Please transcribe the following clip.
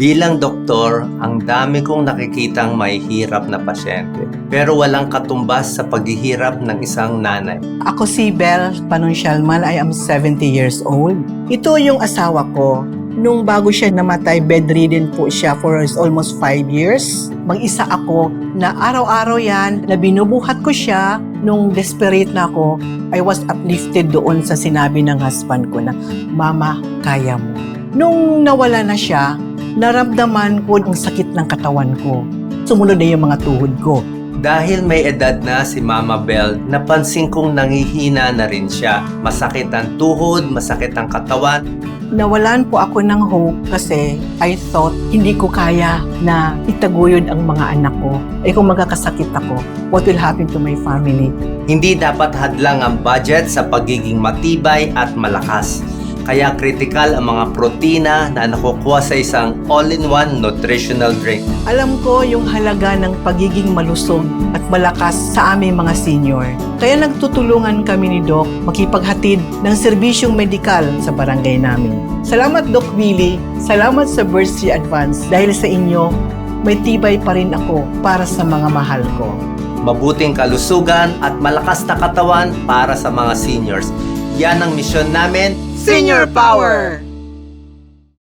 Bilang doktor, ang dami kong nakikitang may hirap na pasyente. Pero walang katumbas sa paghihirap ng isang nanay. Ako si Belle Panuncialman. I am 70 years old. Ito yung asawa ko. Nung bago siya namatay, bedridden po siya for almost 5 years. Mag-isa ako na araw-araw yan, na binubuhat ko siya. Nung desperate na ako, I was uplifted doon sa sinabi ng husband ko na, Mama, kaya mo. Nung nawala na siya, naramdaman ko ang sakit ng katawan ko. Sumunod na yung mga tuhod ko. Dahil may edad na si Mama Belle, napansin kong nangihina na rin siya. Masakit ang tuhod, masakit ang katawan. nawalan po ako ng hope kasi I thought hindi ko kaya na itaguyod ang mga anak ko. Eh kung magkakasakit ako, what will happen to my family? Hindi dapat hadlang ang budget sa pagiging matibay at malakas. Kaya kritikal ang mga protina na nakukuha sa isang all-in-one nutritional drink. Alam ko yung halaga ng pagiging malusog at malakas sa aming mga senior. Kaya nagtutulungan kami ni Doc makipaghatid ng serbisyong medikal sa barangay namin. Salamat Doc Willie, salamat sa Bursary Advance dahil sa inyo may tibay pa rin ako para sa mga mahal ko. Mabuting kalusugan at malakas na katawan para sa mga seniors. Yan ang misyon namin, Senior Power!